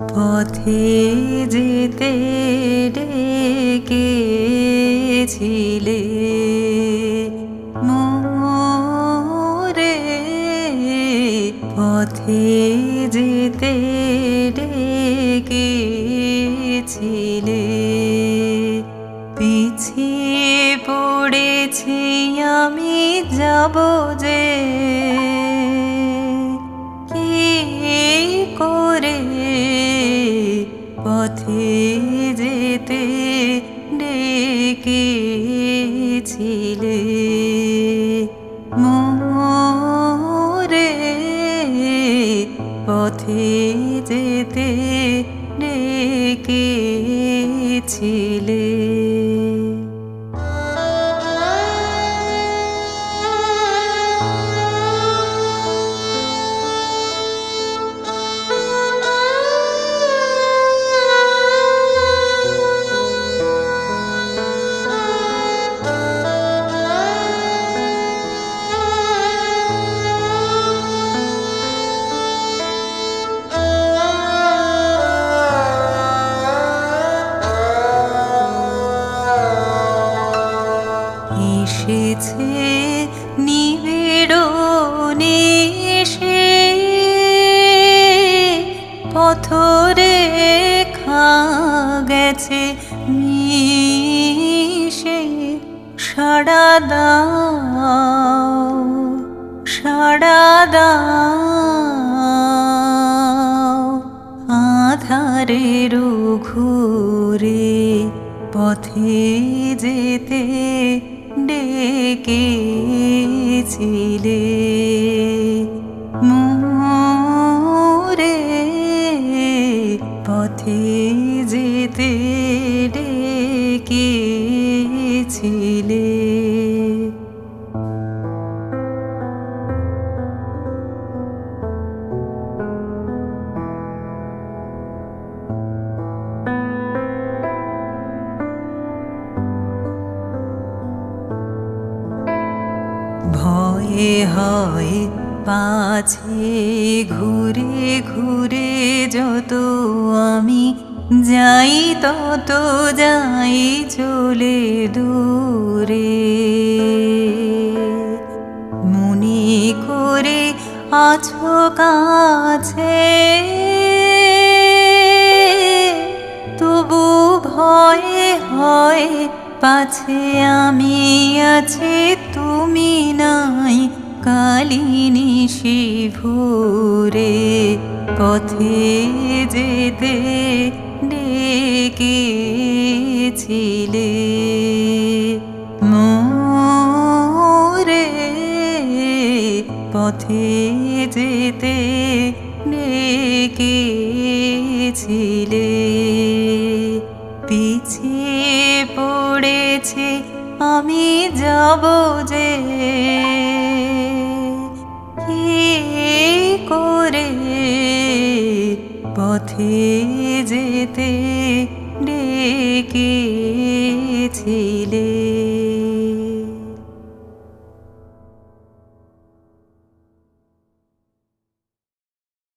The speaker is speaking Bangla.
পথে যেতে ডেকেছিলে। মোরে পথে যেতে ডেকেছিলে। পিছিয়ে পড়েছি আমি যাব যে পথে যেতে ডেকেছিলে। মোরে পথে যেতে ডেকেছিলে। এসেছে নিবেড়নে এসে পথরে খা গেছে মিশে। সাড়া দাও সাড়া দাও। আধারের পথে যেতে ডেকেছিলে। ভয়ে হয় পাছে ঘুরে ঘুরে যত আমি যাই, তত যাই চলে দূরে। মনে করে আছো কাছে, তবু ভয়ে হয় পাছে আমি আছি কালিনী শিভুরে পথে যেতে ডেকেছিলে। মোরে পথে যেতে ডেকেছিলে। পিছিয়ে পড়েছে আমি যাব যে করে পথে যেতে ডেকেছিলে।